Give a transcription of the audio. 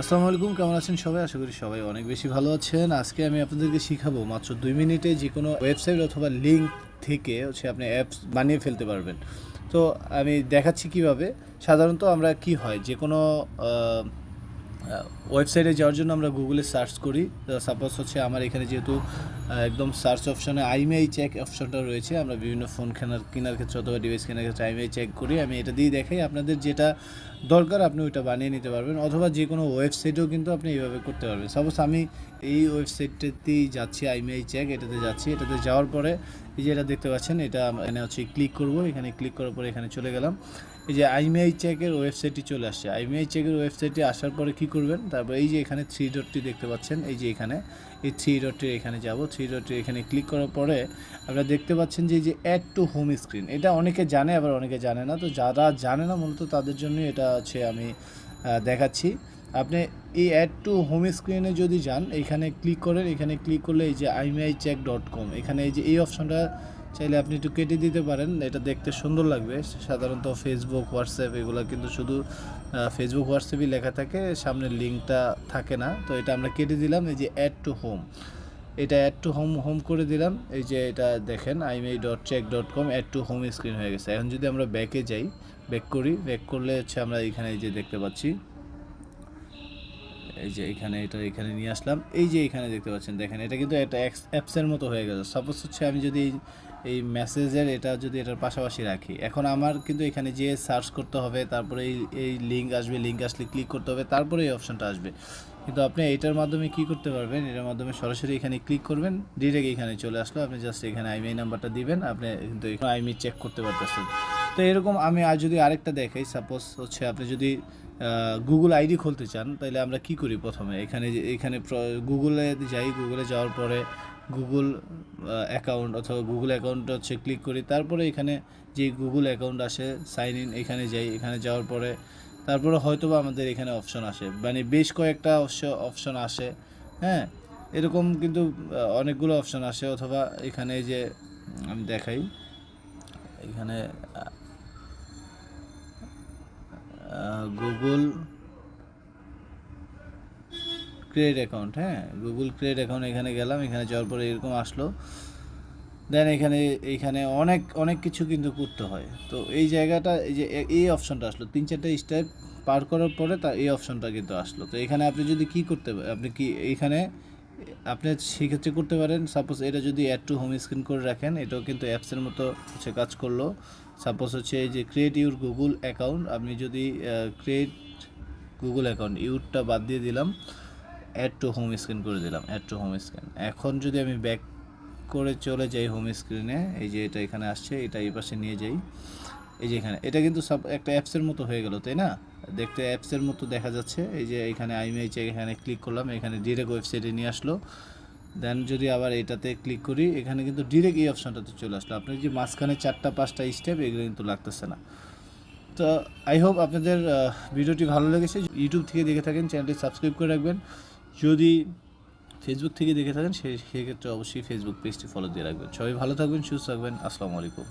আসসালামু আলাইকুম, কেমন আছেন সবাই? আশা করি সবাই অনেক বেশি ভালো আছেন। আজকে আমি আপনাদেরকে শিখাবো মাত্র দুই মিনিটে যে কোনো ওয়েবসাইট অথবা লিঙ্ক থেকে হচ্ছে আপনি অ্যাপস বানিয়ে ফেলতে পারবেন। তো আমি দেখাচ্ছি কীভাবে। সাধারণত আমরা কি হয়? যে কোনো ওয়েবসাইটে যাওয়ার জন্য আমরা গুগলে সার্চ করি। সাপোজ হচ্ছে আমার এখানে যেহেতু একদম সার্চ অপশনে আইমিআই চেক অপশনটা রয়েছে। আমরা বিভিন্ন ফোন কেনার কেনার ক্ষেত্রে অথবা ডিভাইস কেনার ক্ষেত্রে আইমিআই চেক করি। আমি এটা দিয়ে দেখাই। আপনাদের যেটা দরকার, আপনি ওইটা বানিয়ে নিতে পারবেন। অথবা যে কোনো ওয়েবসাইটেও কিন্তু আপনি এইভাবে করতে পারবেন। সাপোজ আমি এই ওয়েবসাইটটাতেই যাচ্ছি আইমিআই চেক এটাতে যাচ্ছি। এটাতে যাওয়ার পরে, এই যে এটা দেখতে পাচ্ছেন, এটা এখানে হচ্ছে ক্লিক করব। এখানে ক্লিক করার পরে এখানে চলে গেলাম। এই যে আইমিআই চেকের ওয়েবসাইটটি চলে আসছে। আইমিআই চেকের ওয়েবসাইটটি আসার পরে কি করবেন? তারপর এই যে এখানে থ্রি ডটটি দেখতে পাচ্ছেন, এই যে এখানে। এই থ্রি ডটটির এখানে যাব। থ্রি ডটটির এখানে ক্লিক করার পরে আপনারা দেখতে পাচ্ছেন যে, এই যে অ্যাড টু হোম স্ক্রিন এটা অনেকে জানে, আবার অনেকে জানে না। তো যারা জানে না মূলত তাদের জন্য এটা হচ্ছে আমি দেখাচ্ছি। আপনি এই অ্যাড টু হোম স্ক্রিনে যদি যান, এখানে ক্লিক করেন, এখানে ক্লিক করলে এই যে আইমিআই চেক ডট কম এখানে এই যে এই অপশনটা চাইলে আপনি একটু কেটে দিতে পারেন। এটা দেখতে সুন্দর লাগবে। সাধারণত ফেসবুক হোয়াটসঅ্যাপ এগুলো কিন্তু শুধু ফেসবুক হোয়াটসঅ্যাপই লেখা থাকে। সামনের লিঙ্কটা থাকে না। তো এটা আমরা কেটে দিলাম। এই যে অ্যাড টু হোম এটা অ্যাড টু হোম হোম করে দিলাম। এই যে এটা দেখেন IMEI dot check dot com add to home screen হয়ে গেছে। এখন যদি আমরা ব্যাকে যাই ব্যাক করি ব্যাক করলে হচ্ছে আমরা এখানে এই যে দেখতে পাচ্ছি। এই যে এখানে এটা এখানে নিয়ে আসলাম। এই যে এখানে দেখতে পাচ্ছেন, দেখেন এটা কিন্তু একটা অ্যাপসের মতো হয়ে গেছে। সাপোজ হচ্ছে আমি যদি এই- মেসেজের এটা যদি এটার পাশাপাশি রাখি। এখন আমার কিন্তু এখানে যে সার্চ করতে হবে, তারপরে এই এই লিঙ্ক আসবে লিঙ্ক আসলে ক্লিক করতে হবে, তারপরে এই অপশনটা আসবে। কিন্তু আপনি এটার মাধ্যমে কি করতে পারবেন? এটার মাধ্যমে সরাসরি এখানে ক্লিক করবেন ডিরেক্ট এখানে চলে আসলো, আপনি জাস্ট এখানে আইমিআই নাম্বারটা দিবেন, আপনি কিন্তু আইমি চেক করতে পারতেছেন। তো এরকম আমি আর যদি আরেকটা দেখাই সাপোজ হচ্ছে আপনি যদি গুগল আইডি খুলতে চান তাহলে আমরা কি করি প্রথমে? এখানে এখানে গুগলে যাই গুগলে যাওয়ার পরে গুগল অ্যাকাউন্ট অথবা গুগল অ্যাকাউন্ট হচ্ছে ক্লিক করি। তারপরে এখানে যে গুগল অ্যাকাউন্ট আসে সাইন ইন এখানে যাই, এখানে যাওয়ার পরে তারপরে হয়তো বা আমাদের এখানে অপশন আসে। মানে বেশ কয়েকটা অবশ্য অপশন আসে হ্যাঁ? এরকম কিন্তু অনেকগুলো অপশন আসে। অথবা এখানে যে আমি দেখাই। এখানে গুগল ক্রিয়েট অ্যাকাউন্ট হ্যাঁ? গুগল ক্রিয়েট অ্যাকাউন্ট এখানে গেলাম, এখানে যাওয়ার পরে এরকম আসলো। দেন এখানে এইখানে অনেক অনেক কিছু কিন্তু করতে হয়। তো এই জায়গাটা, এই যে এই অপশনটা আসলো। তিন চারটা স্টেপ পার করার পরে তা, এই অপশনটা কিন্তু আসলো। তো এখানে আপনি যদি কি করতে আপনি কি এইখানে আপনি সেক্ষেত্রে করতে পারেন। সাপোজ এটা যদি অ্যাড টু হোম স্ক্রিন করে রাখেন, এটাও কিন্তু অ্যাপসের মতো হচ্ছে কাজ করল। সাপোজ হচ্ছে এই যে ক্রিয়েট ইউর গুগল অ্যাকাউন্ট আপনি যদি ক্রিয়েট গুগল অ্যাকাউন্ট ইউরটা বাদ দিয়ে দিলাম। অ্যাড টু হোম স্ক্রিন করে দিলাম অ্যাড টু হোম স্ক্রিন এখন যদি আমি ব্যাক করে চলে যাই হোম স্ক্রিনে এই যে এটা এখানে আসছে, এটা এই পাশে নিয়ে যাই। এই যে এখানে, এটা কিন্তু সব একটা অ্যাপসের মতো হয়ে গেল, তাই না? দেখতে অ্যাপসের মতো দেখা যাচ্ছে। এই যে এখানে আইমিআই চেক এখানে ক্লিক করলাম, এখানে ডিরেক্ট ওয়েবসাইটে নিয়ে আসলো। দেন যদি আবার এটাতে ক্লিক করি, এখানে কিন্তু ডিরেক্ট এই অপশনটাতে চলে আসলো। আপনার যে মাঝখানে চারটা, পাঁচটা স্টেপ এগুলো কিন্তু লাগতেছে না। তো আই হোপ আপনাদের ভিডিওটি ভালো লেগেছে। ইউটিউব থেকে দেখে থাকেন, চ্যানেলটি সাবস্ক্রাইব করে রাখবেন। যদি ফেসবুক থেকে দেখে থাকেন সেক্ষেত্রে অবশ্যই ফেসবুক পেজটি ফলো দিয়ে রাখবেন। সবাই ভালো থাকবেন, সুস্থ থাকবেন। আসসালামু আলাইকুম।